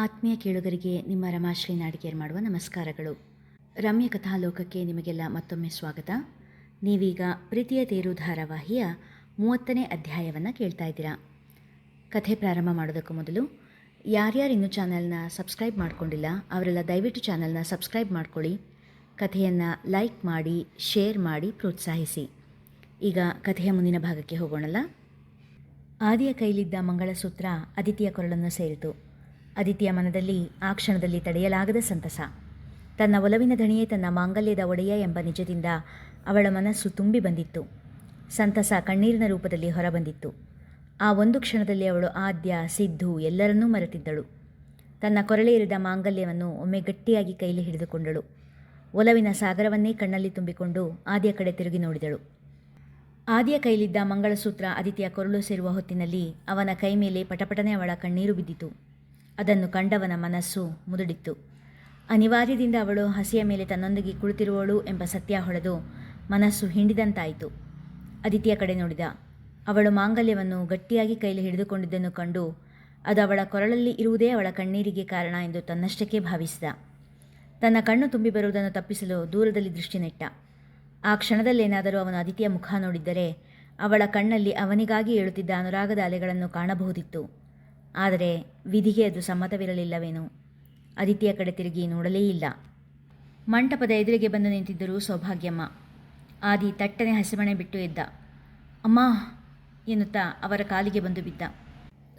ಆತ್ಮೀಯ ಕೇಳುಗರಿಗೆ ನಿಮ್ಮ ರಮಾಶ್ರೀ ನಾಡಿಗೇರ್ ಮಾಡುವ ನಮಸ್ಕಾರಗಳು. ರಮ್ಯ ಕಥಾಲೋಕಕ್ಕೆ ನಿಮಗೆಲ್ಲ ಮತ್ತೊಮ್ಮೆ ಸ್ವಾಗತ. ನೀವೀಗ ಪ್ರೀತಿಯ ತೇರು ಧಾರಾವಾಹಿಯ ಮೂವತ್ತನೇ ಅಧ್ಯಾಯವನ್ನು ಕೇಳ್ತಾ ಇದ್ದೀರಾ. ಕಥೆ ಪ್ರಾರಂಭ ಮಾಡೋದಕ್ಕೂ ಮೊದಲು, ಯಾರ್ಯಾರು ಇನ್ನೂ ಚಾನಲ್ನ ಸಬ್ಸ್ಕ್ರೈಬ್ ಮಾಡ್ಕೊಂಡಿಲ್ಲ, ಅವರೆಲ್ಲ ದಯವಿಟ್ಟು ಚಾನಲ್ನ ಸಬ್ಸ್ಕ್ರೈಬ್ ಮಾಡ್ಕೊಳ್ಳಿ. ಕಥೆಯನ್ನು ಲೈಕ್ ಮಾಡಿ, ಶೇರ್ ಮಾಡಿ, ಪ್ರೋತ್ಸಾಹಿಸಿ. ಈಗ ಕಥೆಯ ಮುಂದಿನ ಭಾಗಕ್ಕೆ ಹೋಗೋಣಲ್ಲ. ಆದಿಯ ಕೈಲಿದ್ದ ಮಂಗಳಸೂತ್ರ ಅದಿತಿಯ ಕೊರಳನ್ನು ಸೇರಿತು. ಅದಿತಿಯ ಮನದಲ್ಲಿ ಆ ಕ್ಷಣದಲ್ಲಿ ತಡೆಯಲಾಗದ ಸಂತಸ. ತನ್ನ ಒಲವಿನ ಧಣಿಯೇ ತನ್ನ ಮಾಂಗಲ್ಯದ ಒಡೆಯ ಎಂಬ ನಿಜದಿಂದ ಅವಳ ಮನಸ್ಸು ತುಂಬಿ ಬಂದಿತ್ತು. ಸಂತಸ ಕಣ್ಣೀರಿನ ರೂಪದಲ್ಲಿ ಹೊರಬಂದಿತ್ತು. ಆ ಒಂದು ಕ್ಷಣದಲ್ಲಿ ಅವಳು ಆದ್ಯ, ಸಿದ್ದು ಎಲ್ಲರನ್ನೂ ಮರೆತಿದ್ದಳು. ತನ್ನ ಕೊರಳೇರಿದ ಮಾಂಗಲ್ಯವನ್ನು ಒಮ್ಮೆ ಗಟ್ಟಿಯಾಗಿ ಕೈಲಿ ಹಿಡಿದುಕೊಂಡಳು. ಒಲವಿನ ಸಾಗರವನ್ನೇ ಕಣ್ಣಲ್ಲಿ ತುಂಬಿಕೊಂಡು ಆದ್ಯ ಕಡೆ ತಿರುಗಿ ನೋಡಿದಳು. ಆದಿಯ ಕೈಲಿದ್ದ ಮಂಗಳಸೂತ್ರ ಅದಿತಿಯ ಕೊರಳು ಸೇರುವ ಹೊತ್ತಿನಲ್ಲಿ ಅವನ ಕೈ ಮೇಲೆ ಪಟಪಟನೆ ಅವಳ ಕಣ್ಣೀರು ಬಿದ್ದಿತು. ಅದನ್ನು ಕಂಡವನ ಮನಸ್ಸು ಮುದುಡಿತ್ತು. ಅನಿವಾರ್ಯದಿಂದ ಅವಳು ಹಸಿಯ ಮೇಲೆ ತನ್ನೊಂದಿಗೆ ಕುಳಿತಿರುವಳು ಎಂಬ ಸತ್ಯ ಹೊಳೆದು ಮನಸ್ಸು ಹಿಂಡಿದಂತಾಯಿತು. ಅದಿತಿಯ ಕಡೆ ನೋಡಿದ. ಅವಳು ಮಾಂಗಲ್ಯವನ್ನು ಗಟ್ಟಿಯಾಗಿ ಕೈಲಿ ಹಿಡಿದುಕೊಂಡಿದ್ದನ್ನು ಕಂಡು ಅದು ಅವಳ ಕೊರಳಲ್ಲಿ ಇರುವುದೇ ಅವಳ ಕಣ್ಣೀರಿಗೆ ಕಾರಣ ಎಂದು ತನ್ನಷ್ಟಕ್ಕೆ ಭಾವಿಸಿದ. ತನ್ನ ಕಣ್ಣು ತುಂಬಿ ಬರುವುದನ್ನು ತಪ್ಪಿಸಲು ದೂರದಲ್ಲಿ ದೃಷ್ಟಿ ನೆಟ್ಟ ಆ ಕ್ಷಣದಲ್ಲೇನಾದರೂ ಅವನು ಅದಿತಿಯ ಮುಖ ನೋಡಿದ್ದರೆ ಅವಳ ಕಣ್ಣಲ್ಲಿ ಅವನಿಗಾಗಿ ಏಳುತ್ತಿದ್ದ ಅನುರಾಗದ ಅಲೆಗಳನ್ನು ಕಾಣಬಹುದಿತ್ತು. ಆದರೆ ವಿಧಿಗೆ ಅದು ಸಮ್ಮತವಿರಲಿಲ್ಲವೇನು? ಅದಿತಿಯ ಕಡೆ ತಿರುಗಿ ನೋಡಲೇ ಇಲ್ಲ. ಮಂಟಪದ ಎದುರಿಗೆ ಬಂದು ನಿಂತಿದ್ದರು ಸೌಭಾಗ್ಯಮ್ಮ. ಆದಿ ತಟ್ಟನೆ ಹಸಿಮಣೆ ಬಿಟ್ಟು ಎದ್ದ. ಅಮ್ಮ ಎನ್ನುತ್ತಾ ಅವರ ಕಾಲಿಗೆ ಬಂದು ಬಿದ್ದ.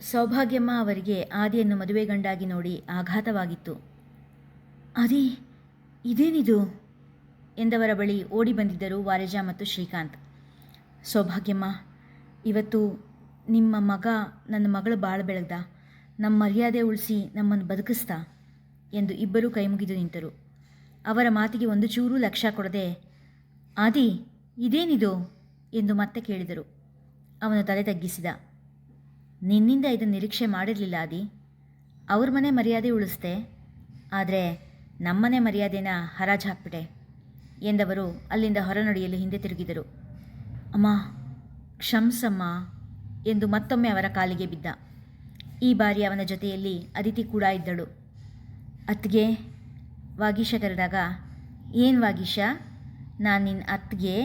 ಸೌಭಾಗ್ಯಮ್ಮ ಅವರಿಗೆ ಆದಿಯನ್ನು ಮದುವೆ ಗಂಡಾಗಿ ನೋಡಿ ಆಘಾತವಾಗಿತ್ತು. ಆದಿ, ಇದೇನಿದು? ಎಂದವರ ಬಳಿ ಓಡಿ ಬಂದಿದ್ದರು ವಾರೇಜಾ ಮತ್ತು ಶ್ರೀಕಾಂತ್. ಸೌಭಾಗ್ಯಮ್ಮ, ಇವತ್ತು ನಿಮ್ಮ ಮಗ ನನ್ನ ಮಗಳು ಬಾಳ ಬೆಳಗ್ದ. ನಮ್ಮ ಮರ್ಯಾದೆ ಉಳಿಸಿ ನಮ್ಮನ್ನು ಬದುಕಿಸ್ತಾ ಎಂದು ಇಬ್ಬರೂ ಕೈಮುಗಿದು ನಿಂತರು. ಅವರ ಮಾತಿಗೆ ಒಂದು ಚೂರೂ ಲಕ್ಷ್ಯ ಕೊಡದೆ, ಆದಿ, ಇದೇನಿದು? ಎಂದು ಮತ್ತೆ ಕೇಳಿದರು. ಅವನು ತಲೆ ತಗ್ಗಿಸಿದ. ನಿನ್ನಿಂದ ಇದನ್ನು ನಿರೀಕ್ಷೆ ಮಾಡಿರಲಿಲ್ಲ ಆದಿ. ಅವ್ರ ಮನೆ ಮರ್ಯಾದೆ ಉಳಿಸ್ದೆ. ಆದರೆ ನಮ್ಮನೆ ಮರ್ಯಾದೆನ ಹರಾಜು ಹಾಕ್ಬಿಟ್ಟೆ, ಎಂದವರು ಅಲ್ಲಿಂದ ಹೊರನಡೆಯಲು ಹಿಂದೆ ತಿರುಗಿದರು. ಅಮ್ಮ, ಕ್ಷಮ್ಸಮ್ಮ ಎಂದು ಮತ್ತೊಮ್ಮೆ ಅವರ ಕಾಲಿಗೆ ಬಿದ್ದ. ಈ ಬಾರಿ ಅವನ ಜೊತೆಯಲ್ಲಿ ಅದಿತಿ ಕೂಡ ಇದ್ದಳು. ಅತ್ತಿಗೆ ವಾಗೀಶ ಕರೆದಾಗ, ಏನು ವಾಗೀಶ? ನಾನು ನಿನ್ನ ಅತ್ತಿಗೆ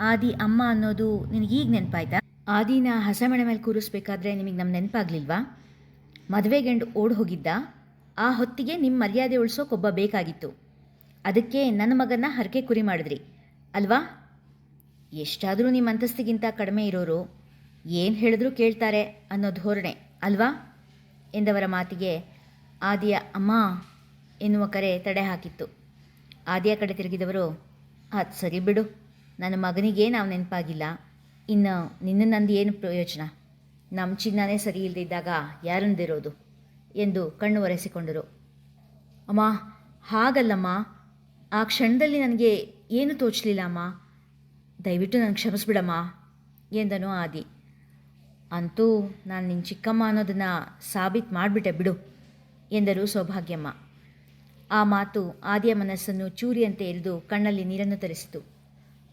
ಆದಿ ಅಮ್ಮ ಅನ್ನೋದು ನಿನಗೀಗ ನೆನಪಾಯ್ತಾ? ಆದಿನ ಹಸಮಣೆ ಮೇಲೆ ಕೂರಿಸ್ಬೇಕಾದ್ರೆ ನಿಮಗೆ ನಮ್ಮ ನೆನಪಾಗ್ಲಿಲ್ವಾ? ಮದುವೆ ಗಂಡು ಓಡ್ ಹೋಗಿದ್ದ. ಆ ಹೊತ್ತಿಗೆ ನಿಮ್ಮ ಮರ್ಯಾದೆ ಉಳಿಸೋಕೊಬ್ಬ ಬೇಕಾಗಿತ್ತು. ಅದಕ್ಕೆ ನನ್ನ ಮಗನ ಹರಕೆ ಕುರಿ ಮಾಡಿದ್ರಿ. ಅಲ್ವಾ? ಎಷ್ಟಾದರೂ ನಿಮ್ಮ ಅಂತಸ್ತಿಗಿಂತ ಕಡಿಮೆ ಇರೋರು ಏನು ಹೇಳಿದ್ರೂ ಕೇಳ್ತಾರೆ ಅನ್ನೋ ಧೋರಣೆ, ಅಲ್ವಾ? ಎಂದವರ ಮಾತಿಗೆ ಆದಿಯ ಅಮ್ಮ ಎನ್ನುವ ಕರೆ ತಡೆ ಹಾಕಿತ್ತು. ಆದಿಯ ಕಡೆ ತಿರುಗಿದವರು, ಅದು ಸರಿ ಬಿಡು, ನನ್ನ ಮಗನಿಗೆ ನಾವು ನೆನಪಾಗಿಲ್ಲ, ಇನ್ನು ನಿನ್ನ ನಂದು ಏನು ಪ್ರಯೋಜನ? ನಮ್ಮ ಚಿನ್ನನೇ ಸರಿ ಇಲ್ಲದಿದ್ದಾಗ ಯಾರಂದಿರೋದು? ಎಂದು ಕಣ್ಣು ಒರೆಸಿಕೊಂಡರು. ಅಮ್ಮ, ಹಾಗಲ್ಲಮ್ಮ, ಆ ಕ್ಷಣದಲ್ಲಿ ನನಗೆ ಏನು ತೋಚಲಿಲ್ಲ ಅಮ್ಮ? ದಯವಿಟ್ಟು ನನಗೆ ಕ್ಷಮಿಸ್ಬಿಡಮ್ಮ, ಎಂದನು ಆದಿ. ಅಂತೂ ನಾನು ನಿನ್ನ ಚಿಕ್ಕಮ್ಮ ಅನ್ನೋದನ್ನು ಸಾಬೀತು ಮಾಡಿಬಿಟ್ಟೆ ಬಿಡು, ಎಂದರು ಸೌಭಾಗ್ಯಮ್ಮ. ಆ ಮಾತು ಆದಿಯ ಮನಸ್ಸನ್ನು ಚೂರಿಯಂತೆ ಎರಿದು ಕಣ್ಣಲ್ಲಿ ನೀರನ್ನು ತರಿಸಿತು.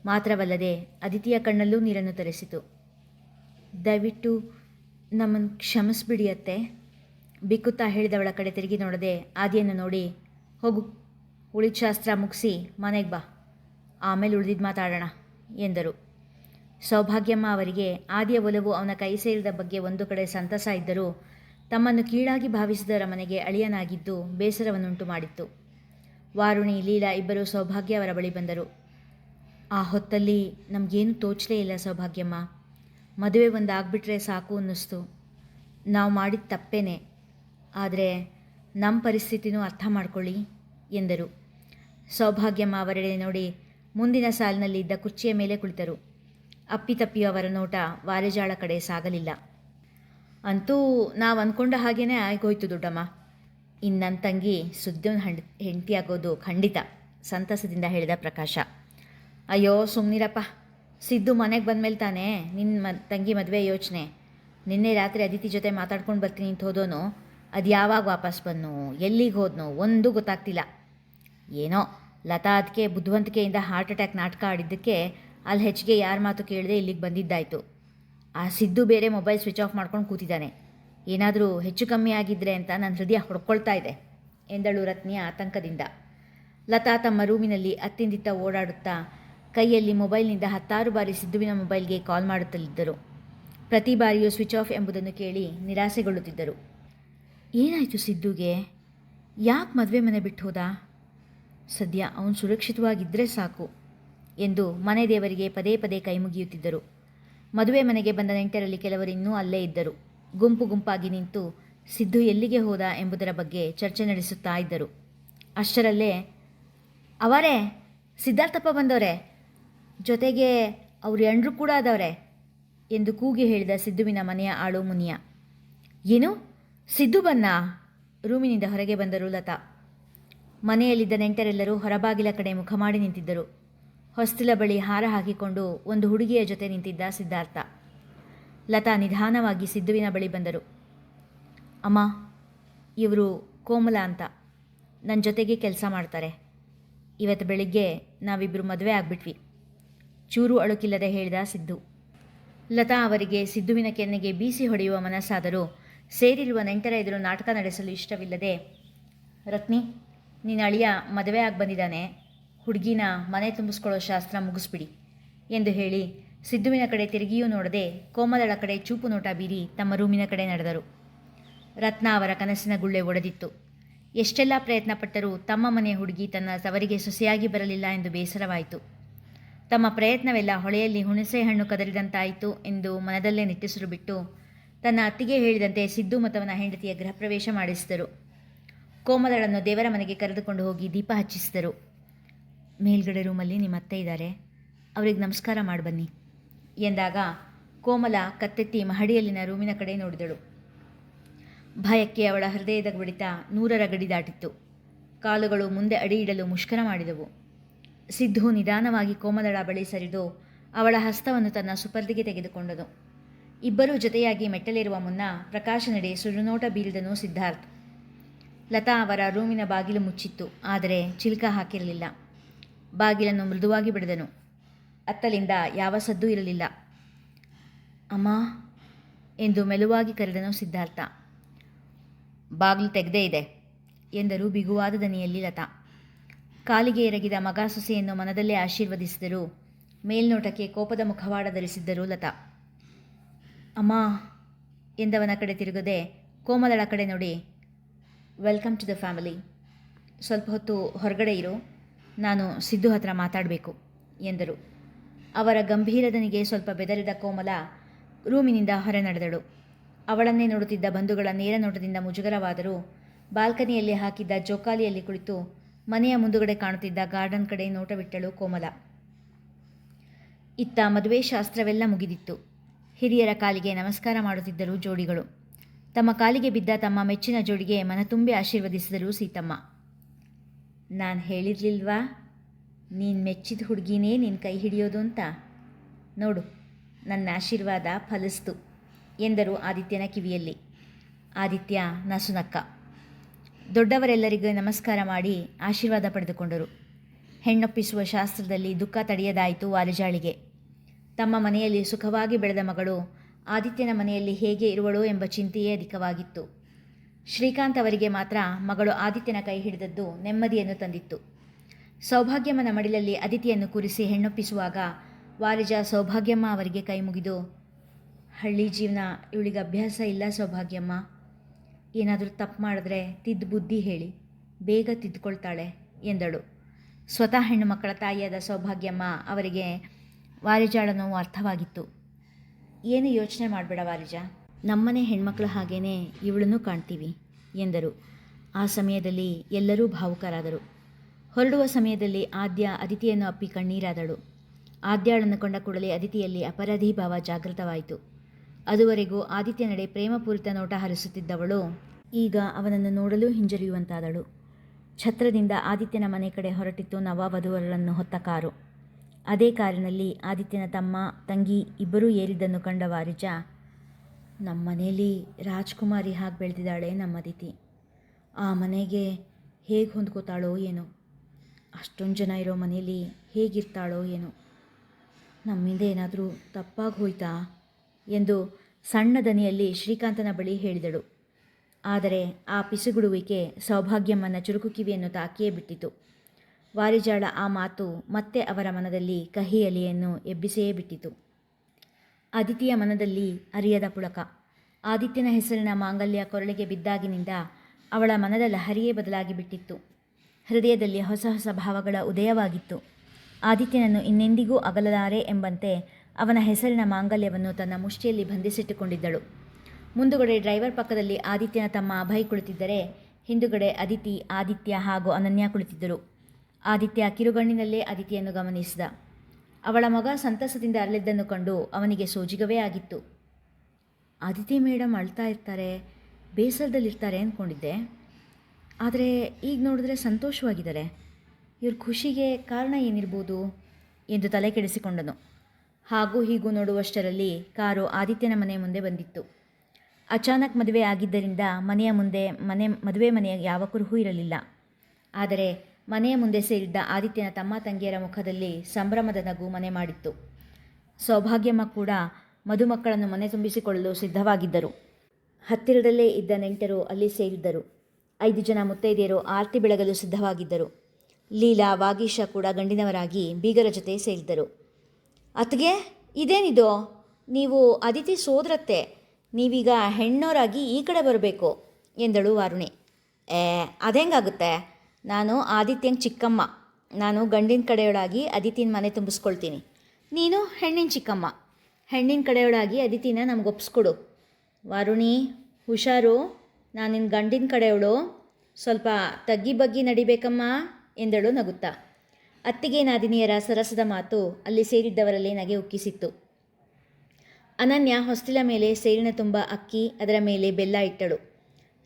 ಮಾತ್ರವಲ್ಲದೆ ಅದಿತಿಯ ಕಣ್ಣಲ್ಲೂ ನೀರನ್ನು ತರಿಸಿತು. ದಯವಿಟ್ಟು ನಮ್ಮನ್ನು ಕ್ಷಮಿಸ್ಬಿಡಿ ಅತ್ತೆ, ಬಿಕ್ಕುತ್ತಾ ಹೇಳಿದವಳ ಕಡೆ ತಿರುಗಿ ನೋಡದೆ ಆದಿಯನ್ನು ನೋಡಿ, ಹೋಗು ಉಳಿದ ಶಾಸ್ತ್ರ ಮುಗಿಸಿ ಮನೆಗೆ ಬಾ, ಆಮೇಲೆ ಉಳಿದಿದ್ದು ಮಾತಾಡೋಣ, ಎಂದರು. ಸೌಭಾಗ್ಯಮ್ಮ ಅವರಿಗೆ ಆದಿಯ ಒಲವು ಅವನ ಕೈ ಸೇರಿದ ಬಗ್ಗೆ ಒಂದು ಕಡೆ ಸಂತಸ ಇದ್ದರೂ ತಮ್ಮನ್ನು ಕೀಳಾಗಿ ಭಾವಿಸಿದ ಮನೆಗೆ ಅಳಿಯನಾಗಿದ್ದು ಬೇಸರವನ್ನುಂಟು ಮಾಡಿತ್ತು. ವಾರುಣಿ, ಲೀಲಾ ಇಬ್ಬರು ಸೌಭಾಗ್ಯ ಅವರ ಬಳಿ ಬಂದರು. ಆ ಹೊತ್ತಲ್ಲಿ ನಮಗೇನು ತೋಚಲೇ ಇಲ್ಲ ಸೌಭಾಗ್ಯಮ್ಮ. ಮದುವೆ ಒಂದು ಆಗ್ಬಿಟ್ರೆ ಸಾಕು ಅನ್ನಿಸ್ತು. ನಾವು ಮಾಡಿದ ತಪ್ಪೇನೆ. ಆದರೆ ನಮ್ಮ ಪರಿಸ್ಥಿತಿನೂ ಅರ್ಥ ಮಾಡಿಕೊಳ್ಳಿ ಎಂದರು. ಸೌಭಾಗ್ಯಮ್ಮ ಅವರೆಡೆ ನೋಡಿ ಮುಂದಿನ ಸಾಲಿನಲ್ಲಿ ಇದ್ದ ಕುರ್ಚಿಯ ಮೇಲೆ ಕುಳಿತರು. ಅಪ್ಪಿತಪ್ಪಿಯು ಅವರ ನೋಟ ವಾರೆಜಾಳ ಕಡೆ ಸಾಗಲಿಲ್ಲ. ಅಂತೂ ನಾವು ಅಂದ್ಕೊಂಡ ಹಾಗೇನೆ ಆಗೋಯ್ತು ದೊಡ್ಡಮ್ಮ. ಇನ್ನು ನನ್ನ ತಂಗಿ ಸುದ್ದಿನ ಹಂಡ್ ಹೆಂಡತಿಯಾಗೋದು ಖಂಡಿತ, ಸಂತಸದಿಂದ ಹೇಳಿದ ಪ್ರಕಾಶ. ಅಯ್ಯೋ ಸುಮ್ಮನಿರಪ್ಪ ಸಿದ್ದು ಮನೆಗೆ ಬಂದಮೇಲೆ ತಾನೇ ನಿನ್ನ ಮ, ತಂಗಿ ಮದುವೆ ಯೋಚನೆ. ನಿನ್ನೆ ರಾತ್ರಿ ಅದಿತಿ ಜೊತೆ ಮಾತಾಡ್ಕೊಂಡು ಬರ್ತೀನಿ ಅಂತ ಹೋದೋನು, ಅದು ಯಾವಾಗ ವಾಪಸ್ ಬಂದು ಎಲ್ಲಿಗೆ ಹೋದ್ನು ಒಂದು ಗೊತ್ತಾಗ್ತಿಲ್ಲ. ಏನೋ ಲತಾ ಅದಕ್ಕೆ ಬುದ್ಧಿವಂತಿಕೆಯಿಂದ ಹಾರ್ಟ್ ಅಟ್ಯಾಕ್ ನಾಟಕ ಆಡಿದ್ದಕ್ಕೆ ಅಲ್ಲಿ ಹೆಚ್ಚಿಗೆ ಯಾರ ಮಾತು ಕೇಳದೆ ಇಲ್ಲಿಗೆ ಬಂದಿದ್ದಾಯಿತು. ಆ ಸಿದ್ದು ಬೇರೆ ಮೊಬೈಲ್ ಸ್ವಿಚ್ ಆಫ್ ಮಾಡ್ಕೊಂಡು ಕೂತಿದ್ದಾನೆ ಏನಾದರೂ ಹೆಚ್ಚು ಕಮ್ಮಿ ಆಗಿದ್ರೆ ಅಂತ ನನ್ನ ಹೃದಯ ಹೊಡ್ಕೊಳ್ತಾ ಇದೆ, ಎಂದಳು ರತ್ನಿಯ ಆತಂಕದಿಂದ. ಲತಾ ತಮ್ಮ ರೂಮಿನಲ್ಲಿ ಅತ್ತಿಂದಿತ್ತ ಓಡಾಡುತ್ತಾ ಕೈಯಲ್ಲಿ ಮೊಬೈಲ್ನಿಂದ ಹತ್ತಾರು ಬಾರಿ ಸಿದ್ದುವಿನ ಮೊಬೈಲ್ಗೆ ಕಾಲ್ ಮಾಡುತ್ತಲಿದ್ದರು. ಪ್ರತಿ ಬಾರಿಯೂ ಸ್ವಿಚ್ ಆಫ್ ಎಂಬುದನ್ನು ಕೇಳಿ ನಿರಾಸೆಗೊಳ್ಳುತ್ತಿದ್ದರು. ಏನಾಯಿತು ಸಿದ್ದುಗೆ? ಯಾಕೆ ಮದುವೆ ಮನೆ ಬಿಟ್ಟು ಹೋದ? ಸದ್ಯ ಅವನು ಸುರಕ್ಷಿತವಾಗಿದ್ದರೆ ಸಾಕು. ಎಂದು ಮನೆ ದೇವರಿಗೆ ಪದೇ ಪದೇ ಕೈ ಮುಗಿಯುತ್ತಿದ್ದರು. ಮದುವೆ ಮನೆಗೆ ಬಂದ ನೆಂಟರಲ್ಲಿ ಕೆಲವರು ಇನ್ನೂ ಅಲ್ಲೇ ಇದ್ದರು. ಗುಂಪು ಗುಂಪಾಗಿ ನಿಂತು ಸಿದ್ದು ಎಲ್ಲಿಗೆ ಹೋದ ಎಂಬುದರ ಬಗ್ಗೆ ಚರ್ಚೆ ನಡೆಸುತ್ತಾ ಇದ್ದರು. ಅಷ್ಟರಲ್ಲೇ, ಅವರೇ, ಸಿದ್ಧಾರ್ಥಪ್ಪ ಬಂದವರೇ, ಜೊತೆಗೆ ಅವರು ಎಂಡ್ರು ಕೂಡ ಅದವರೆ, ಎಂದು ಕೂಗಿ ಹೇಳಿದ ಸಿದ್ದುವಿನ ಮನೆಯ ಆಳು ಮುನಿಯ. ಏನು? ಸಿದ್ದು ಬನ್ನ? ರೂಮಿನಿಂದ ಹೊರಗೆ ಬಂದರು ಲತಾ. ಮನೆಯಲ್ಲಿದ್ದ ನೆಂಟರೆಲ್ಲರೂ ಹೊರಬಾಗಿಲ ಕಡೆ ಮುಖ ಮಾಡಿ ನಿಂತಿದ್ದರು. ಹೊಸ್ತಿಲ ಬಳಿ ಹಾರ ಹಾಕಿಕೊಂಡು ಒಂದು ಹುಡುಗಿಯ ಜೊತೆ ನಿಂತಿದ್ದ ಸಿದ್ಧಾರ್ಥ. ಲತಾ ನಿಧಾನವಾಗಿ ಸಿದ್ಧುವಿನ ಬಳಿ ಬಂದರು. ಅಮ್ಮ, ಇವರು ಕೋಮಲ ಅಂತ. ನನ್ನ ಜೊತೆಗೆ ಕೆಲಸ ಮಾಡ್ತಾರೆ. ಇವತ್ತು ಬೆಳಿಗ್ಗೆ ನಾವಿಬ್ಬರು ಮದುವೆ ಆಗಿಬಿಟ್ವಿ. ಚೂರು ಅಳುಕಿಲ್ಲದೆ ಹೇಳಿದ ಸಿದ್ದು. ಲತಾ ಅವರಿಗೆ ಸಿದ್ಧುವಿನ ಕೆನ್ನೆಗೆ ಬೀಸಿ ಹೊಡೆಯುವ ಮನಸ್ಸಾದರೂ ಸೇರಿರುವ ನೆಂಟರ ಎದುರು ನಾಟಕ ನಡೆಸಲು ಇಷ್ಟವಿಲ್ಲದೆ, ರತ್ನಿ, ನಿನ್ನ ಅಳಿಯ ಮದುವೆ ಆಗಿ ಬಂದಿದ್ದಾನೆ. ಹುಡುಗಿನ ಮನೆ ತುಂಬಿಸ್ಕೊಳ್ಳೋ ಶಾಸ್ತ್ರ ಮುಗಿಸ್ಬಿಡಿ ಎಂದು ಹೇಳಿ ಸಿದ್ದುವಿನ ಕಡೆ ತಿರುಗಿಯೂ ನೋಡದೆ ಕೋಮಲಳ ಕಡೆ ಚೂಪು ನೋಟ ಬೀರಿ ತಮ್ಮ ರೂಮಿನ ಕಡೆ ನಡೆದರು. ರತ್ನ ಅವರ ಕನಸಿನ ಗುಳ್ಳೆ ಒಡೆದಿತ್ತು. ಎಷ್ಟೆಲ್ಲ ಪ್ರಯತ್ನ ಪಟ್ಟರೂ ತಮ್ಮ ಮನೆಯ ಹುಡುಗಿ ತನ್ನ ಸವರಿಗೆ ಸೊಸೆಯಾಗಿ ಬರಲಿಲ್ಲ ಎಂದು ಬೇಸರವಾಯಿತು. ತಮ್ಮ ಪ್ರಯತ್ನವೆಲ್ಲ ಹೊಳೆಯಲ್ಲಿ ಹುಣಸೆ ಹಣ್ಣು ಕದರಿದಂತಾಯಿತು ಎಂದು ಮನದಲ್ಲೇ ನಿಟ್ಟಿಸಲು ಬಿಟ್ಟು ತನ್ನ ಅತ್ತಿಗೆ ಹೇಳಿದಂತೆ ಸಿದ್ದು ಮತವನ ಹೆಂಡತಿಯ ಗೃಹ ಪ್ರವೇಶ ಮಾಡಿಸಿದರು. ಕೋಮಲಳನ್ನು ದೇವರ ಮನೆಗೆ ಕರೆದುಕೊಂಡು ಹೋಗಿ ದೀಪ ಹಚ್ಚಿಸಿದರು. ಮೇಲ್ಗಡೆ ರೂಮಲ್ಲಿ ನಿಮ್ಮ ಅತ್ತೆ ಇದ್ದಾರೆ. ಅವ್ರಿಗೆ ನಮಸ್ಕಾರ ಮಾಡಿ ಬನ್ನಿ. ಎಂದಾಗ ಕೋಮಲ ಕತ್ತೆತ್ತಿ ಮಹಡಿಯಲ್ಲಿನ ರೂಮಿನ ಕಡೆ ನೋಡಿದಳು. ಭಯಕ್ಕೆ ಅವಳ ಹೃದಯದ ಬಡಿತ ನೂರರ ಗಡಿ ದಾಟಿತ್ತು. ಕಾಲುಗಳು ಮುಂದೆ ಅಡಿ ಇಡಲು ಮುಷ್ಕರ ಮಾಡಿದವು. ಸಿದ್ದು ನಿಧಾನವಾಗಿ ಕೋಮಲಳ ಬಳಿ ಸರಿದು ಅವಳ ಹಸ್ತವನ್ನು ತನ್ನ ಸುಪರ್ದಿಗೆ ತೆಗೆದುಕೊಂಡನು. ಇಬ್ಬರೂ ಜೊತೆಯಾಗಿ ಮೆಟ್ಟಲೇರುವ ಮುನ್ನ ಪ್ರಕಾಶನಡೆ ಸುಡುನೋಟ ಬೀರಿದನು ಸಿದ್ಧಾರ್ಥ್. ಲತಾ ಅವರ ರೂಮಿನ ಬಾಗಿಲು ಮುಚ್ಚಿತ್ತು, ಆದರೆ ಚಿಲ್ಕ ಹಾಕಿರಲಿಲ್ಲ. ಬಾಗಿಲನ್ನು ಮೃದುವಾಗಿ ಬಿಡಿದನು. ಅತ್ತಲಿಂದ ಯಾವ ಸದ್ದು ಇರಲಿಲ್ಲ. ಅಮ್ಮ ಎಂದು ಮೆಲುವಾಗಿ ಕರೆದನು ಸಿದ್ಧಾರ್ಥ. ಬಾಗಿಲು ತೆಗೆದೇ ಇದೆ ಎಂದರು ಬಿಗುವಾದ ದನಿಯಲ್ಲಿ ಲತಾ. ಕಾಲಿಗೆ ಎರಗಿದ ಮಗ ಸೊಸೆಯನ್ನು ಮನದಲ್ಲೇ ಆಶೀರ್ವದಿಸಿದರು. ಮೇಲ್ನೋಟಕ್ಕೆ ಕೋಪದ ಮುಖವಾಡ ಧರಿಸಿದ್ದರು ಲತಾ. ಅಮ್ಮ ಎಂದವನ ಕಡೆ ತಿರುಗದೆ ಕೋಮಲಳ ಕಡೆ ನೋಡಿ, ವೆಲ್ಕಮ್ ಟು ದ ಫ್ಯಾಮಿಲಿ. ಸ್ವಲ್ಪ ಹೊತ್ತು ಹೊರಗಡೆ ಇರು. ನಾನು ಸಿದ್ದು ಹತ್ರ ಮಾತಾಡಬೇಕು, ಎಂದರು. ಅವರ ಗಂಭೀರದನಿಗೆ ಸ್ವಲ್ಪ ಬೆದರಿದ ಕೋಮಲ ರೂಮಿನಿಂದ ಹೊರ ನಡೆದಳು. ಅವಳನ್ನೇ ನೋಡುತ್ತಿದ್ದ ಬಂಧುಗಳ ನೇರ ನೋಟದಿಂದ ಮುಜುಗರವಾದರೂ ಬಾಲ್ಕನಿಯಲ್ಲಿ ಹಾಕಿದ್ದ ಜೋಕಾಲಿಯಲ್ಲಿ ಕುಳಿತು ಮನೆಯ ಮುಂದುಗಡೆ ಕಾಣುತ್ತಿದ್ದ ಗಾರ್ಡನ್ ಕಡೆ ನೋಟವಿಟ್ಟಳು ಕೋಮಲ. ಇತ್ತ ಮದುವೆ ಶಾಸ್ತ್ರವೆಲ್ಲ ಮುಗಿದಿತ್ತು. ಹಿರಿಯರ ಕಾಲಿಗೆ ನಮಸ್ಕಾರ ಮಾಡುತ್ತಿದ್ದರು ಜೋಡಿಗಳು. ತಮ್ಮ ಕಾಲಿಗೆ ಬಿದ್ದ ತಮ್ಮ ಮೆಚ್ಚಿನ ಜೋಡಿಗೆ ಮನತುಂಬಿ ಆಶೀರ್ವದಿಸಿದರು ಸೀತಮ್ಮ. ನಾನು ಹೇಳಿರ್ಲಿಲ್ವಾ? ನೀನು ಮೆಚ್ಚಿದ ಹುಡುಗಿನೇ ನಿನ್ನ ಕೈ ಹಿಡಿಯೋದು ಅಂತ? ನೋಡು, ನನ್ನ ಆಶೀರ್ವಾದ ಫಲಿಸ್ತು, ಎಂದರು ಆದಿತ್ಯನ ಕಿವಿಯಲ್ಲಿ. ಆದಿತ್ಯ, ನಸುನಕ್ಕ. ದೊಡ್ಡವರೆಲ್ಲರಿಗೂ ನಮಸ್ಕಾರ ಮಾಡಿ ಆಶೀರ್ವಾದ ಪಡೆದುಕೊಂಡರು. ಹೆಣ್ಣೊಪ್ಪಿಸುವ ಶಾಸ್ತ್ರದಲ್ಲಿ ದುಃಖ ತಡೆಯದಾಯಿತು ವಾರಜಾಳಿಗೆ ತಮ್ಮ ಮನೆಯಲ್ಲಿ ಸುಖವಾಗಿ ಬೆಳೆದ ಮಗಳು ಆದಿತ್ಯನ ಮನೆಯಲ್ಲಿ ಹೇಗೆ ಇರುವಳು ಎಂಬ ಚಿಂತೆಯೇ ಅಧಿಕವಾಗಿತ್ತು. ಶ್ರೀಕಾಂತ್ ಅವರಿಗೆ ಮಾತ್ರ ಮಗಳು ಆದಿತ್ಯನ ಕೈ ಹಿಡಿದದ್ದು ನೆಮ್ಮದಿಯನ್ನು ತಂದಿತ್ತು. ಸೌಭಾಗ್ಯಮ್ಮನ ಮಡಿಲಲ್ಲಿ ಅದಿತಿಯನ್ನು ಕೂರಿಸಿ ಹೆಣ್ಣೊಪ್ಪಿಸುವಾಗ ವಾರಿಜ ಸೌಭಾಗ್ಯಮ್ಮ ಅವರಿಗೆ ಕೈ ಮುಗಿದು, ಹಳ್ಳಿ ಜೀವನ, ಇವಳಿಗೆ ಅಭ್ಯಾಸ ಇಲ್ಲ ಸೌಭಾಗ್ಯಮ್ಮ. ಏನಾದರೂ ತಪ್ಪು ಮಾಡಿದ್ರೆ ತಿದ್ದು ಬುದ್ಧಿ ಹೇಳಿ, ಬೇಗ ತಿದ್ದುಕೊಳ್ತಾಳೆ ಎಂದಳು. ಸ್ವತಃ ಹೆಣ್ಣು ಮಕ್ಕಳ ತಾಯಿಯಾದ ಸೌಭಾಗ್ಯಮ್ಮ ಅವರಿಗೆ ವಾರಿಜಾಳ ನೋವು ಅರ್ಥವಾಗಿತ್ತು. ಏನು ಯೋಚನೆ ಮಾಡಬೇಡ ವಾರಿಜ ನಮ್ಮನೆ ಹೆಣ್ಮಕ್ಳ ಹಾಗೇನೆ ಇವಳನ್ನು ಕಾಣ್ತೀವಿ, ಎಂದರು. ಆ ಸಮಯದಲ್ಲಿ ಎಲ್ಲರೂ ಭಾವುಕರಾದರು. ಹೊರಡುವ ಸಮಯದಲ್ಲಿ ಆದ್ಯ ಅದಿತಿಯನ್ನು ಅಪ್ಪಿ ಕಣ್ಣೀರಾದಳು. ಆದ್ಯಾಳನ್ನು ಕೊಂಡ ಕೂಡಲೇ ಅದಿತಿಯಲ್ಲಿ ಅಪರಾಧಿ ಭಾವ ಜಾಗೃತವಾಯಿತು. ಅದುವರೆಗೂ ಆದಿತ್ಯ ನಡೆ ಪ್ರೇಮಪೂರಿತ ನೋಟ ಹರಿಸುತ್ತಿದ್ದವಳು, ಈಗ ಅವನನ್ನು ನೋಡಲು ಹಿಂಜರಿಯುವಂತಾದಳು. ಛತ್ರದಿಂದ ಆದಿತ್ಯನ ಮನೆ ಕಡೆ ಹೊರಟಿತ್ತು ನವವಧುವರರನ್ನು ಹೊತ್ತ ಕಾರು. ಅದೇ ಕಾರಿನಲ್ಲಿ ಆದಿತ್ಯನ ತಮ್ಮ, ತಂಗಿ ಇಬ್ಬರೂ ಏರಿದ್ದನ್ನು ಕಂಡ ವಾರಿಜ ನಮ್ಮ ಮನೇಲಿ ರಾಜ್ಕುಮಾರಿ ಹಾಗೆ ಬೆಳೆದಿದ್ದಾಳೆ ನಮ್ಮ ಅದಿತಿ. ಆ ಮನೆಗೆ ಹೇಗೆ ಹೊಂದ್ಕೋತಾಳೋ ಏನೋ. ಅಷ್ಟೊಂದು ಜನ ಇರೋ ಮನೇಲಿ ಹೇಗಿರ್ತಾಳೋ ಏನೋ. ನಮ್ಮಿಂದ ಏನಾದರೂ ತಪ್ಪಾಗಿ ಹೋಯ್ತಾ ಎಂದು ಸಣ್ಣ ದನಿಯಲ್ಲಿ ಶ್ರೀಕಾಂತನ ಬಳಿ ಹೇಳಿದಳು. ಆದರೆ ಆ ಪಿಸುಗುಡುವಿಕೆ ಸೌಭಾಗ್ಯಮ್ಮನ ಚುರುಕು ಕಿವಿಯನ್ನು ತಾಕಿಯೇ ಬಿಟ್ಟಿತು ವಾರಿಜಾಳ ಆ ಮಾತು ಮತ್ತೆ ಅವರ ಮನದಲ್ಲಿ ಕಹಿ ಎಲೆಯನ್ನು ಎಬ್ಬಿಸೇ ಬಿಟ್ಟಿತು ಅದಿತಿಯ ಮನದಲ್ಲಿ ಅರಿಯದ ಪುಳಕ. ಆದಿತ್ಯನ ಹೆಸರಿನ ಮಾಂಗಲ್ಯ ಕೊರಳಿಗೆ ಬಿದ್ದಾಗಿನಿಂದ ಅವಳ ಮನದ ಲಹರಿಯೇ ಬದಲಾಗಿ ಬಿಟ್ಟಿತ್ತು. ಹೃದಯದಲ್ಲಿ ಹೊಸ ಹೊಸ ಭಾವಗಳ ಉದಯವಾಗಿತ್ತು. ಆದಿತ್ಯನನ್ನು ಇನ್ನೆಂದಿಗೂ ಅಗಲಲಾರೆ ಎಂಬಂತೆ ಅವನ ಹೆಸರಿನ ಮಾಂಗಲ್ಯವನ್ನು ತನ್ನ ಮುಷ್ಟಿಯಲ್ಲಿ ಬಂಧಿಸಿಟ್ಟುಕೊಂಡಿದ್ದಳು. ಮುಂದುಗಡೆ ಡ್ರೈವರ್ ಪಕ್ಕದಲ್ಲಿ ಆದಿತ್ಯನ ತಮ್ಮ ಅಭಯ್ ಕುಳಿತಿದ್ದರೆ, ಹಿಂದುಗಡೆ ಅದಿತಿ, ಆದಿತ್ಯ ಹಾಗೂ ಅನನ್ಯ ಕುಳಿತಿದ್ದರು. ಆದಿತ್ಯ ಕಿರುಗಣ್ಣಿನಲ್ಲೇ ಅದಿತಿಯನ್ನು ಗಮನಿಸಿದ. ಅವಳ ಮಗ ಸಂತಸದಿಂದ ಅರಳಿದ್ದನ್ನು ಕಂಡು ಅವನಿಗೆ ಸೋಜಿಗವೇ ಆಗಿತ್ತು. ಆದಿತ್ಯ ಮೇಡಮ್ ಅಳ್ತಾ ಇರ್ತಾರೆ, ಬೇಸರದಲ್ಲಿರ್ತಾರೆ ಅಂದ್ಕೊಂಡಿದ್ದೆ ಆದರೆ ಈಗ ನೋಡಿದ್ರೆ ಸಂತೋಷವಾಗಿದ್ದಾರೆ. ಇವ್ರ ಖುಷಿಗೆ ಕಾರಣ ಏನಿರ್ಬೋದು? ಎಂದು ತಲೆ ಕೆಡಿಸಿಕೊಂಡನು. ಹಾಗೂ ಹೀಗೂ ನೋಡುವಷ್ಟರಲ್ಲಿ ಕಾರು ಆದಿತ್ಯನ ಮನೆ ಮುಂದೆ ಬಂದಿತ್ತು. ಅಚಾನಕ್ ಮದುವೆ ಆಗಿದ್ದರಿಂದ ಮನೆಯ ಮುಂದೆ ಮನೆ, ಮದುವೆ ಮನೆಯ ಯಾವ ಕುರುಹೂ ಇರಲಿಲ್ಲ. ಆದರೆ ಮನೆಯ ಮುಂದೆ ಸೇರಿದ್ದ ಆದಿತ್ಯನ ತಮ್ಮ ತಂಗಿಯರ ಮುಖದಲ್ಲಿ ಸಂಭ್ರಮದ ನಗು ಮನೆ ಮಾಡಿತ್ತು. ಸೌಭಾಗ್ಯಮ್ಮ ಕೂಡ ಮದುಮಕ್ಕಳನ್ನು ಮನೆ ತುಂಬಿಸಿಕೊಳ್ಳಲು ಸಿದ್ಧವಾಗಿದ್ದರು. ಹತ್ತಿರದಲ್ಲೇ ಇದ್ದ ನೆಂಟರು ಅಲ್ಲಿ ಸೇರಿದ್ದರು. ಐದು ಜನ ಮುತ್ತೈದೆಯರು ಆರತಿ ಬೆಳಗಲು ಸಿದ್ಧವಾಗಿದ್ದರು. ಲೀಲಾ, ವಾಗೀಶ ಕೂಡ ಗಂಡಿನವರಾಗಿ ಬೀಗರ ಜೊತೆ ಸೇರಿದ್ದರು. ಅತ್ಗೆ ಇದೇನಿದು? ನೀವು ಅದಿತಿ ಸೋದರತ್ತೆ. ನೀವೀಗ ಹೆಣ್ಣೋರಾಗಿ ಈ ಕಡೆ ಬರಬೇಕು ಎಂದಳು ವಾರುಣಿ. ಏ, ಅದೆಂಗಾಗುತ್ತೆ? ನಾನು ಆದಿತ್ಯಂಗ್ ಚಿಕ್ಕಮ್ಮ. ನಾನು ಗಂಡಿನ ಕಡೆಯೊಳಾಗಿ ಅದಿತಿನ ಮನೆ ತುಂಬಿಸ್ಕೊಳ್ತೀನಿ. ನೀನು ಹೆಣ್ಣಿನ ಚಿಕ್ಕಮ್ಮ. ಹೆಣ್ಣಿನ ಕಡೆಯೊಳಾಗಿ ಅದಿತಿನ ನಮ್ಗೆ ಒಪ್ಸ್ಕೊಡು. ವಾರುಣಿ, ಹುಷಾರು, ನಾನು ನಿನ್ನ ಗಂಡಿನ ಕಡೆಯವಳು. ಸ್ವಲ್ಪ ತಗ್ಗಿ ಬಗ್ಗಿ ನಡಿಬೇಕಮ್ಮ ಎಂದಳು ನಗುತ್ತಾ. ಅತ್ತಿಗೆ ನಾದಿನಿಯರ ಸರಸದ ಮಾತು ಅಲ್ಲಿ ಸೇರಿದ್ದವರಲ್ಲಿ ನಗೆ ಉಕ್ಕಿಸಿತ್ತು. ಅನನ್ಯ ಹೊಸ್ತಿಲ ಮೇಲೆ ಸೇರಿನ ತುಂಬ ಅಕ್ಕಿ ಅದರ ಮೇಲೆ ಬೆಲ್ಲ ಇಟ್ಟಳು.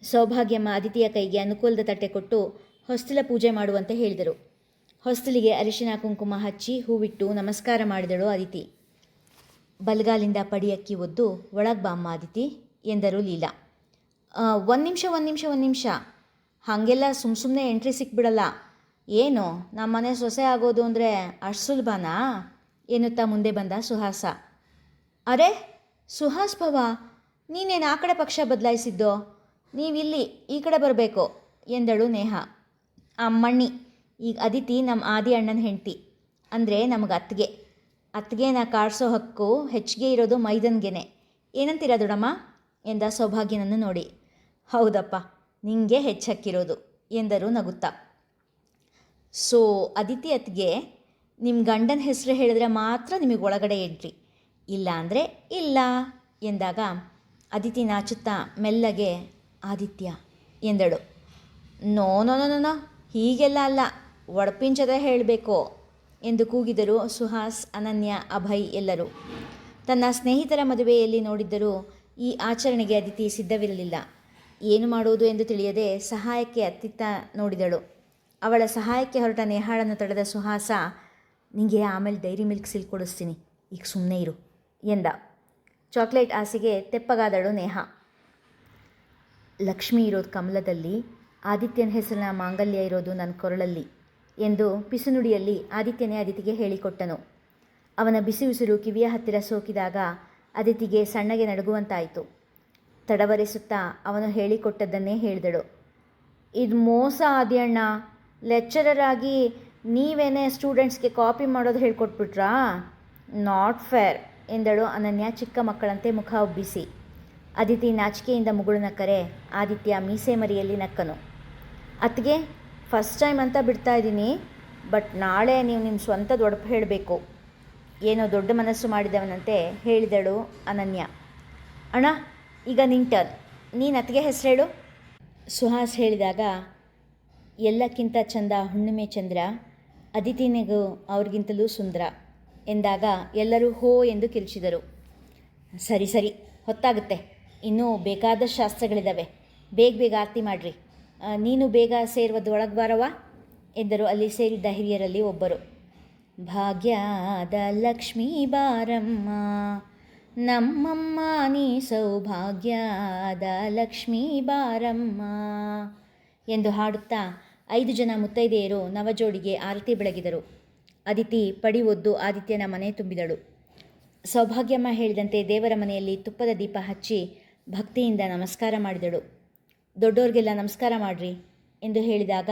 ಸೌಭಾಗ್ಯಮ್ಮ ಅದಿತಿಯ ಕೈಗೆ ಅನುಕೂಲದ ತಟ್ಟೆ ಕೊಟ್ಟು ಹೊಸ್ತಿಲ ಪೂಜೆ ಮಾಡುವಂತೆ ಹೇಳಿದರು. ಹೊಸ್ತಿಲಿಗೆ ಅರಿಶಿನ ಕುಂಕುಮ ಹಚ್ಚಿ ಹೂವಿಟ್ಟು ನಮಸ್ಕಾರ ಮಾಡಿದಳು ಅದಿತಿ ಬಲಗಾಲಿಂದ ಪಡಿಯಕ್ಕಿ ಒದ್ದು ಒಳಗೆ ಬಾಮ್ಮ ಅದಿತಿ ಎಂದರು ಲೀಲಾ. ಒಂದು ನಿಮಿಷ ಒಂದು ನಿಮಿಷ ಒಂದು ನಿಮಿಷ. ಹಾಗೆಲ್ಲ ಸುಮ್ಮ ಸುಮ್ಮನೆ ಎಂಟ್ರಿ ಸಿಕ್ಬಿಡಲ್ಲ. ಏನು ನಮ್ಮ ಮನೆ ಸೊಸೆ ಆಗೋದು ಅಂದರೆ ಅಷ್ಟು ಸುಲಭನಾ? ಎನ್ನುತ್ತಾ ಮುಂದೆ ಬಂದ ಸುಹಾಸ. ಅರೆ ಸುಹಾಸ್ ಭವ ನೀನೇನು ಆ ಕಡೆ ಪಕ್ಷ ಬದಲಾಯಿಸಿದ್ದೋ? ನೀವಿಲ್ಲಿ ಈ ಕಡೆ ಬರಬೇಕು ಎಂದಳು ನೇಹ. ಅಮ್ಮಣ್ಣಿ ಈಗ ಅದಿತಿ ನಮ್ಮ ಆದಿ ಅಣ್ಣನ ಹೆಂಡತಿ. ಅಂದರೆ ನಮಗೆ ಅತ್ತಿಗೆ. ಅತ್ತಿಗೆನ ಕಾಡಿಸೋ ಹಕ್ಕು ಹೆಚ್ಚಿಗೆ ಇರೋದು ಮೈದನ್ಗೆನೆ. ಏನಂತೀರ ದೊಡಮ್ಮ? ಎಂದ ಸೌಭಾಗ್ಯನನ್ನು ನೋಡಿ. ಹೌದಪ್ಪ ನಿಂಗೆ ಹೆಚ್ಚಕ್ಕಿರೋದು ಎಂದರು ನಗುತ್ತಾ. ಸೊ ಅದಿತಿ ಅತ್ತಿಗೆ ನಿಮ್ಮ ಗಂಡನ ಹೆಸರು ಹೇಳಿದ್ರೆ ಮಾತ್ರ ನಿಮಗೆ ಒಳಗಡೆ ಎಂಟ್ರಿ ಇಲ್ಲ ಅಂದರೆ ಇಲ್ಲ ಎಂದಾಗ ಅದಿತಿ ನಾಚುತ್ತಾ ಮೆಲ್ಲಗೆ ಆದಿತ್ಯ ಎಂದಳು. No no no no, no ಹೀಗೆಲ್ಲ ಅಲ್ಲ, ಒಡಪಿಂಚದ ಹೇಳಬೇಕು ಎಂದು ಕೂಗಿದರು ಸುಹಾಸ್, ಅನನ್ಯ, ಅಭಯ್ ಎಲ್ಲರೂ. ತನ್ನ ಸ್ನೇಹಿತರ ಮದುವೆಯಲ್ಲಿ ನೋಡಿದ್ದರೂ ಈ ಆಚರಣೆಗೆ ಅದಿತಿ ಸಿದ್ಧವಿರಲಿಲ್ಲ. ಏನು ಮಾಡುವುದು ಎಂದು ತಿಳಿಯದೆ ಸಹಾಯಕ್ಕೆ ಅತ್ತಿತ್ತ ನೋಡಿದಳು. ಅವಳ ಸಹಾಯಕ್ಕೆ ಹೊರಟ ನೇಹಾಳನ್ನು ತಡೆದ ಸುಹಾಸ, ನಿಂಗೆ ಆಮೇಲೆ ಡೈರಿ ಮಿಲ್ಕ್ ಸಿಲ್ ಕೊಡಿಸ್ತೀನಿ, ಈಗ ಸುಮ್ಮನೆ ಇರು, ಎಂದ. ಚಾಕ್ಲೇಟ್ ಆಸೆಗೆ ತೆಪ್ಪಗಾದಳು ನೇಹ. ಲಕ್ಷ್ಮಿ ಇರೋದು ಕಮಲದಲ್ಲಿ ಆದಿತ್ಯನ ಹೆಸರಿನ ಮಾಂಗಲ್ಯ ಇರೋದು ನನ್ನ ಕೊರಳಲ್ಲಿ ಎಂದು ಪಿಸುನುಡಿಯಲ್ಲಿ ಆದಿತ್ಯನೇ ಅದಿತಿಗೆ ಹೇಳಿಕೊಟ್ಟನು. ಅವನ ಬಿಸಿ ಉಸಿರು ಕಿವಿಯ ಹತ್ತಿರ ಸೋಕಿದಾಗ ಅದಿತಿಗೆ ಸಣ್ಣಗೆ ನಡುಗುವಂತಾಯಿತು. ತಡವರಿಸುತ್ತಾ ಅವನು ಹೇಳಿಕೊಟ್ಟದ್ದನ್ನೇ ಹೇಳಿದಳು. ಇದು ಮೋಸ ಆದ್ಯಣ್ಣ ಲೆಕ್ಚರರ್ ಆಗಿ ನೀವೇನೇ ಸ್ಟೂಡೆಂಟ್ಸ್ಗೆ ಕಾಪಿ ಮಾಡೋದು ಹೇಳ್ಕೊಟ್ಬಿಟ್ರಾ? ನಾಟ್ ಫೇರ್ ಎಂದಳು ಅನನ್ಯ ಚಿಕ್ಕ ಮಕ್ಕಳಂತೆ ಮುಖ ಉಬ್ಬಿಸಿ. ಅದಿತಿ ನಾಚಿಕೆಯಿಂದ ಮುಗುಳು ನಕ್ಕರೆ ಆದಿತ್ಯ ಮೀಸೆ ಮರಿಯಲ್ಲಿ ನಕ್ಕನು. ಅತ್ತಿಗೆ ಫಸ್ಟ್ ಟೈಮ್ ಅಂತ ಬಿಡ್ತಾ ಇದ್ದೀನಿ ಬಟ್ ನಾಳೆ ನೀವು ನಿಮ್ಮ ಸ್ವಂತ ದೊಡ್ಡಪ್ಪ ಹೇಳಬೇಕು. ಏನೋ ದೊಡ್ಡ ಮನಸ್ಸು ಮಾಡಿದವನಂತೆ ಹೇಳಿದಳು ಅನನ್ಯ. ಅಣ್ಣ, ಈಗ ನಿನ್ ಟರ್ನ್ ನೀನು ಅತ್ತಿಗೆ ಹೆಸರು ಹೇಳು. ಸುಹಾಸ್ ಹೇಳಿದಾಗ, ಎಲ್ಲಕ್ಕಿಂತ ಚಂದ ಹುಣ್ಣಿಮೆ ಚಂದ್ರ, ಅದಿತಿನಿಗೂ ಅವ್ರಿಗಿಂತಲೂ ಸುಂದರ, ಎಂದಾಗ ಎಲ್ಲರೂ ಹೋ ಎಂದು ಕಿಲ್ಚಿದರು. ಸರಿ ಸರಿ, ಹೊತ್ತಾಗುತ್ತೆ. ಇನ್ನೂ ಬೇಕಾದ ಶಾಸ್ತ್ರಗಳಿದ್ದಾವೆ ಬೇಗ ಬೇಗ ಆರ್ತಿ ಮಾಡಿರಿ. ನೀನು ಬೇಗ ಸೇರುವುದು ಒಳಗೆ ಬಾರವಾ ಎಂದರು ಅಲ್ಲಿ ಸೇರಿದ್ದ ಹಿರಿಯರಲ್ಲಿ ಒಬ್ಬರು. ಭಾಗ್ಯದ ಲಕ್ಷ್ಮೀ ಬಾರಮ್ಮ, ನಮ್ಮಮ್ಮ ನೀ ಸೌಭಾಗ್ಯದ ಲಕ್ಷ್ಮೀ ಬಾರಮ್ಮ, ಎಂದು ಹಾಡುತ್ತಾ ಐದು ಜನ ಮುತ್ತೈದೆಯರು ನವಜೋಡಿಗೆ ಆರತಿ ಬೆಳಗಿದರು. ಅದಿತಿ ಪಡಿ ಒದ್ದು ಆದಿತ್ಯನ ಮನೆ ತುಂಬಿದಳು. ಸೌಭಾಗ್ಯಮ್ಮ ಹೇಳಿದಂತೆ ದೇವರ ಮನೆಯಲ್ಲಿ ತುಪ್ಪದ ದೀಪ ಹಚ್ಚಿ ಭಕ್ತಿಯಿಂದ ನಮಸ್ಕಾರ ಮಾಡಿದಳು. ದೊಡ್ಡೋರಿಗೆಲ್ಲ ನಮಸ್ಕಾರ ಮಾಡ್ರಿ ಎಂದು ಹೇಳಿದಾಗ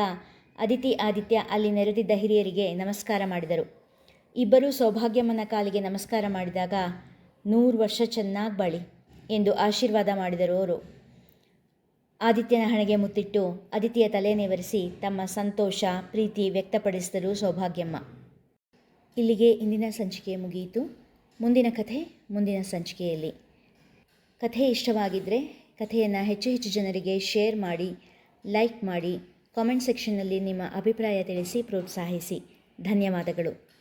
ಅದಿತಿ ಆದಿತ್ಯ ಅಲ್ಲಿ ನೆರೆದಿದ್ದ ಹಿರಿಯರಿಗೆ ನಮಸ್ಕಾರ ಮಾಡಿದರು. ಇಬ್ಬರೂ ಸೌಭಾಗ್ಯಮ್ಮನ ಕಾಲಿಗೆ ನಮಸ್ಕಾರ ಮಾಡಿದಾಗ, ನೂರು ವರ್ಷ ಚೆನ್ನಾಗಿ ಬಾಳಿ ಎಂದು ಆಶೀರ್ವಾದ ಮಾಡಿದರು ಅವರು. ಆದಿತ್ಯನ ಹಣೆಗೆ ಮುತ್ತಿಟ್ಟು ಅದಿತಿಯ ತಲೆ ನೇವರಿಸಿ ತಮ್ಮ ಸಂತೋಷ, ಪ್ರೀತಿ ವ್ಯಕ್ತಪಡಿಸಿದರು ಸೌಭಾಗ್ಯಮ್ಮ. ಇಲ್ಲಿಗೆ ಇಂದಿನ ಸಂಚಿಕೆ ಮುಗಿಯಿತು. ಮುಂದಿನ ಕಥೆ ಮುಂದಿನ ಸಂಚಿಕೆಯಲ್ಲಿ. ಕಥೆ ಇಷ್ಟವಾಗಿದ್ದರೆ ಕಥೆಯನ್ನು ಹೆಚ್ಚು ಹೆಚ್ಚು ಜನರಿಗೆ ಶೇರ್ ಮಾಡಿ, ಲೈಕ್ ಮಾಡಿ, ಕಾಮೆಂಟ್ ಸೆಕ್ಷನ್ನಲ್ಲಿ ನಿಮ್ಮ ಅಭಿಪ್ರಾಯ ತಿಳಿಸಿ, ಪ್ರೋತ್ಸಾಹಿಸಿ. ಧನ್ಯವಾದಗಳು.